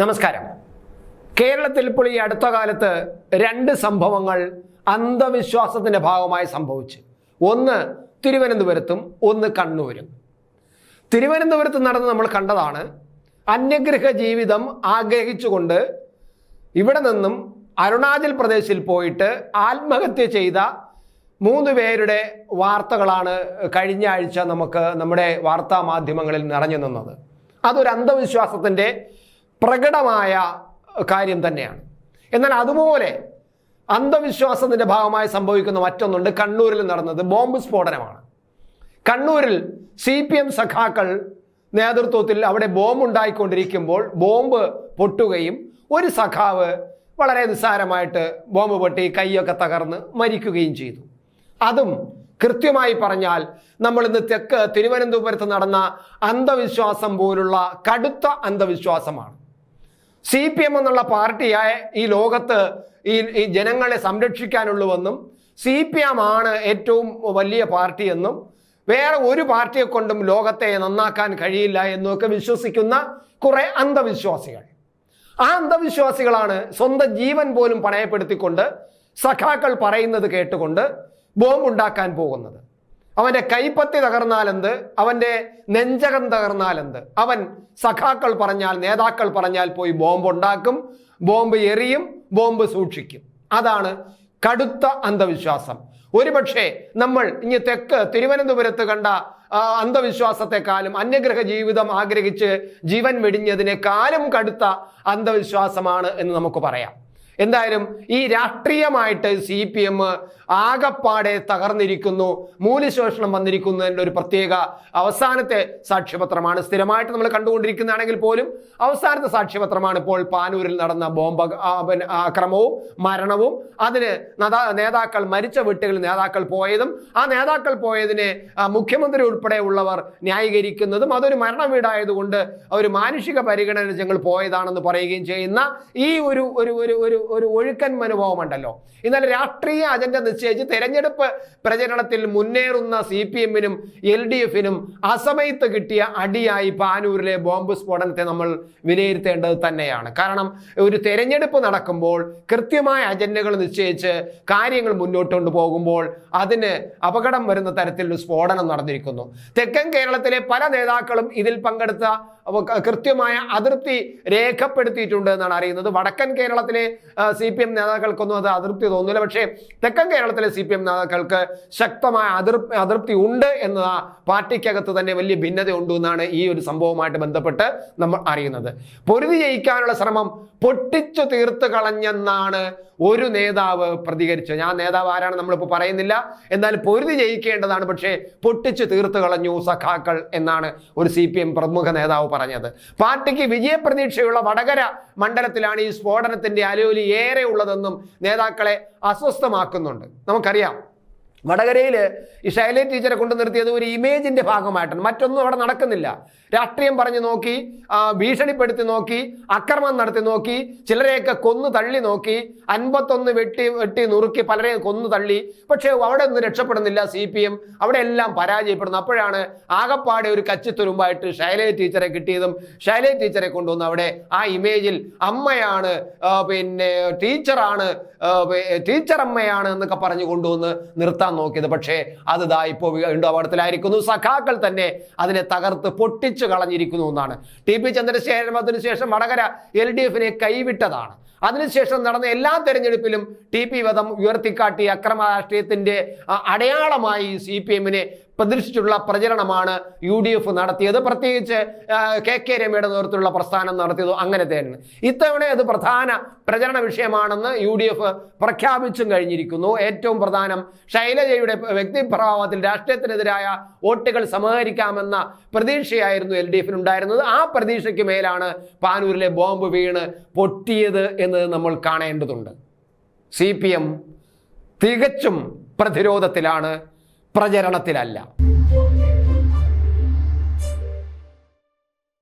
നമസ്കാരം. കേരളത്തിൽ ഇപ്പോൾ ഈ അടുത്ത കാലത്ത് രണ്ട് സംഭവങ്ങൾ അന്ധവിശ്വാസത്തിന്റെ ഭാഗമായി സംഭവിച്ചു. ഒന്ന് തിരുവനന്തപുരത്തും ഒന്ന് കണ്ണൂരും. തിരുവനന്തപുരത്ത് നടന്ന് നമ്മൾ കണ്ടതാണ് അന്യഗ്രഹ ജീവിതം ആഗ്രഹിച്ചുകൊണ്ട് ഇവിടെ നിന്നും അരുണാചൽ പ്രദേശിൽ പോയിട്ട് ആത്മഹത്യ ചെയ്ത മൂന്ന് പേരുടെ വാർത്തകളാണ് കഴിഞ്ഞ ആഴ്ച നമുക്ക് നമ്മുടെ വാർത്താ മാധ്യമങ്ങളിൽ നിറഞ്ഞു നിന്നത്. അതൊരു അന്ധവിശ്വാസത്തിന്റെ പ്രകടമായ കാര്യം തന്നെയാണ്. എന്നാൽ അതുപോലെ അന്ധവിശ്വാസത്തിന്റെ ഭാഗമായി സംഭവിക്കുന്ന മറ്റൊന്നുണ്ട്. കണ്ണൂരിൽ നടന്നത് ബോംബ് സ്ഫോടനമാണ്. കണ്ണൂരിൽ സി പി എം സഖാക്കൾ നേതൃത്വത്തിൽ അവിടെ ബോംബ് ഉണ്ടായിക്കൊണ്ടിരിക്കുമ്പോൾ ബോംബ് പൊട്ടുകയും ഒരു സഖാവ് വളരെ നിസ്സാരമായിട്ട് ബോംബ് പൊട്ടി കൈയൊക്കെ തകർന്ന് മരിക്കുകയും ചെയ്തു. അതും കൃത്യമായി പറഞ്ഞാൽ നമ്മൾ ഇന്ന് തെക്ക് തിരുവനന്തപുരത്ത് നടന്ന അന്ധവിശ്വാസം പോലുള്ള കടുത്ത അന്ധവിശ്വാസമാണ്. സി പി എം എന്നുള്ള പാർട്ടിയായ ഈ ലോകത്ത് ഈ ഈ ജനങ്ങളെ സംരക്ഷിക്കാനുള്ളൂവെന്നും സി പി എം ആണ് ഏറ്റവും വലിയ പാർട്ടിയെന്നും വേറെ ഒരു പാർട്ടിയെ കൊണ്ടും ലോകത്തെ നന്നാക്കാൻ കഴിയില്ല എന്നൊക്കെ വിശ്വസിക്കുന്ന കുറെ അന്ധവിശ്വാസികൾ. ആ അന്ധവിശ്വാസികളാണ് സ്വന്തം ജീവൻ പോലും പണയപ്പെടുത്തിക്കൊണ്ട് സഖാക്കൾ പറയുന്നത് കേട്ടുകൊണ്ട് ബോംബുണ്ടാക്കാൻ പോകുന്നത്. അവന്റെ കൈപ്പത്തി തകർന്നാലെന്ത്? അവന്റെ നെഞ്ചകം തകർന്നാലെന്ത്? അവൻ സഖാക്കൾ പറഞ്ഞാൽ നേതാക്കൾ പറഞ്ഞാൽ പോയി ബോംബ് ഉണ്ടാക്കും ബോംബ് എറിയും ബോംബ് സൂക്ഷിക്കും. അതാണ് കടുത്ത അന്ധവിശ്വാസം. ഒരുപക്ഷെ നമ്മൾ ഇനി തെക്ക് തിരുവനന്തപുരത്ത് കണ്ട അന്ധവിശ്വാസത്തെക്കാളും അന്യഗ്രഹ ജീവിതം ആഗ്രഹിച്ച് ജീവൻ വെടിഞ്ഞതിനേക്കാളും കടുത്ത അന്ധവിശ്വാസമാണ് എന്ന് നമുക്ക് പറയാം. എന്തായാലും ഈ രാഷ്ട്രീയമായിട്ട് സി പി എം ആകപ്പാടെ തകർന്നിരിക്കുന്നു മൂല്യശോഷണം വന്നിരിക്കുന്നതിന്റെ ഒരു പ്രത്യേക അവസാനത്തെ സാക്ഷ്യപത്രമാണ്. സ്ഥിരമായിട്ട് നമ്മൾ കണ്ടുകൊണ്ടിരിക്കുന്നതാണെങ്കിൽ പോലും അവസാനത്തെ സാക്ഷ്യപത്രമാണ് ഇപ്പോൾ പാനൂരിൽ നടന്ന ബോംബ് ആക്രമവും മരണവും. അതിന് നേതാക്കൾ മരിച്ച വീട്ടുകളിൽ നേതാക്കൾ പോയതും ആ നേതാക്കൾ പോയതിനെ മുഖ്യമന്ത്രി ഉൾപ്പെടെയുള്ളവർ ന്യായീകരിക്കുന്നതും അതൊരു മരണ വീടായതുകൊണ്ട് ഒരു മാനുഷിക പരിഗണന ഞങ്ങൾ പോയതാണെന്ന് പറയുകയും ചെയ്യുന്ന ഈ ഒരു ഒരു ഒരു ഒരു ഒഴുക്കൻ മനോഭാവമുണ്ടല്ലോ. എന്നാൽ രാഷ്ട്രീയ അജണ്ട നിശ്ചയിച്ച് തെരഞ്ഞെടുപ്പ് പ്രചരണത്തിൽ മുന്നേറുന്ന സി പി എമ്മിനും എൽ ഡി എഫിനും അസമയത്ത് കിട്ടിയ അടിയായി പാനൂരിലെ ബോംബ് സ്ഫോടനത്തെ നമ്മൾ വിലയിരുത്തേണ്ടത് തന്നെയാണ്. കാരണം ഒരു തെരഞ്ഞെടുപ്പ് നടക്കുമ്പോൾ കൃത്യമായ അജണ്ടകൾ നിശ്ചയിച്ച് കാര്യങ്ങൾ മുന്നോട്ട് കൊണ്ടുപോകുമ്പോൾ അതിന് അപകടം വരുന്ന തരത്തിലൊരു സ്ഫോടനം നടന്നിരിക്കുന്നു. തെക്കൻ കേരളത്തിലെ പല നേതാക്കളും ഇതിൽ പങ്കെടുത്ത കൃത്യമായ അതിർത്തി രേഖപ്പെടുത്തിയിട്ടുണ്ട് എന്നാണ് അറിയുന്നത്. വടക്കൻ കേരളത്തിലെ സി പി എം നേതാക്കൾക്കൊന്നും അത് അതൃപ്തി തോന്നുന്നില്ല. പക്ഷേ തെക്കൻ കേരളത്തിലെ സി പി എം നേതാക്കൾക്ക് ശക്തമായ അതൃപ്തി അതൃപ്തി ഉണ്ട് എന്നതാ പാർട്ടിക്കകത്ത് തന്നെ വലിയ ഭിന്നത ഉണ്ട് എന്നാണ് ഈ ഒരു സംഭവവുമായിട്ട് ബന്ധപ്പെട്ട് നമ്മൾ അറിയുന്നത്. പൊരുതി ജയിക്കാനുള്ള ശ്രമം പൊട്ടിച്ചു തീർത്ത് കളഞ്ഞെന്നാണ് ഒരു നേതാവ് പ്രതികരിച്ചു. ഞാൻ നേതാവ് ആരാണ് നമ്മളിപ്പോൾ പറയുന്നില്ല. എന്നാൽ പൊരുതി ജയിക്കേണ്ടതാണ്. പക്ഷേ പൊട്ടിച്ചു തീർത്തു കളഞ്ഞു സഖാക്കൾ എന്നാണ് ഒരു സി പി എം പ്രമുഖ നേതാവ് പറഞ്ഞത്. പാർട്ടിക്ക് വിജയപ്രതീക്ഷയുള്ള വടകര മണ്ഡലത്തിലാണ് ഈ സ്ഫോടനത്തിന്റെ അലോലി ഏറെ ഉള്ളതെന്നും നേതാക്കളെ അസ്വസ്ഥമാക്കുന്നുണ്ട്. നമുക്കറിയാം. വടകരയിൽ ഈ ശൈലജ ടീച്ചറെ കൊണ്ട് നിർത്തിയത് ഒരു ഇമേജിന്റെ ഭാഗമായിട്ടാണ്. മറ്റൊന്നും അവിടെ നടക്കുന്നില്ല. രാഷ്ട്രീയം പറഞ്ഞു നോക്കി ഭീഷണിപ്പെടുത്തി നോക്കി അക്രമം നടത്തി നോക്കി ചിലരെയൊക്കെ കൊന്നു തള്ളി നോക്കി അൻപത്തൊന്ന് വെട്ടി വെട്ടി നുറുക്കി പലരെയും കൊന്നു തള്ളി. പക്ഷേ അവിടെ ഒന്നും രക്ഷപ്പെടുന്നില്ല സി പി എം. അവിടെ എല്ലാം പരാജയപ്പെടുന്നു. അപ്പോഴാണ് ആകപ്പാടെ ഒരു കച്ചിത്തുരുമ്പായിട്ട് ശൈലേ ടീച്ചറെ കിട്ടിയതും ശൈലേ ടീച്ചറെ കൊണ്ടുവന്ന് അവിടെ ആ ഇമേജിൽ അമ്മയാണ് പിന്നെ ടീച്ചറാണ് ടീച്ചർ അമ്മയാണ് എന്നൊക്കെ പറഞ്ഞു കൊണ്ടുവന്ന് നിർത്താൻ നോക്കിയത്. പക്ഷേ അത് ദാ ഇപ്പോൾ വീണ്ടും അപകടത്തിലായിരിക്കുന്നു. സഖാക്കൾ തന്നെ അതിനെ തകർത്ത് പൊട്ടിച്ചു കളഞ്ഞിരിക്കുന്നു എന്നാണ്. ടി പി ചന്ദ്രശേഖരൻ അതിനുശേഷം വടകര എൽ ഡി എഫിനെ കൈവിട്ടതാണ്. അതിനുശേഷം നടന്ന എല്ലാ തെരഞ്ഞെടുപ്പിലും ടി പി വധം ഉയർത്തിക്കാട്ടി അക്രമ രാഷ്ട്രീയത്തിന്റെ അടയാളമായി സി പി എമ്മിനെ പ്രതീക്ഷിച്ചുള്ള പ്രചരണമാണ് യു ഡി എഫ് നടത്തിയത്. പ്രത്യേകിച്ച് കെ കെ രമയുടെ നേതൃത്വത്തിലുള്ള പ്രസ്ഥാനം നടത്തിയത് അങ്ങനെ തന്നെ. ഇത്തവണ അത് പ്രധാന പ്രചരണ വിഷയമാണെന്ന് യു ഡി എഫ് പ്രഖ്യാപിച്ചും കഴിഞ്ഞിരിക്കുന്നു. ഏറ്റവും പ്രധാനം ശൈലജയുടെ വ്യക്തിപ്രഭാവത്തിൽ രാഷ്ട്രീയത്തിനെതിരായ വോട്ടുകൾ സമാഹരിക്കാമെന്ന പ്രതീക്ഷയായിരുന്നു എൽ ഡി എഫിനുണ്ടായിരുന്നത് ആ പ്രതീക്ഷയ്ക്ക് മേലാണ് പാനൂരിലെ ബോംബ് വീണ് പൊട്ടിയത് എന്ന് നമ്മൾ കാണേണ്ടതുണ്ട്. സി പി എം തികച്ചും പ്രതിരോധത്തിലാണ് പ്രചരണത്തിലല്ല.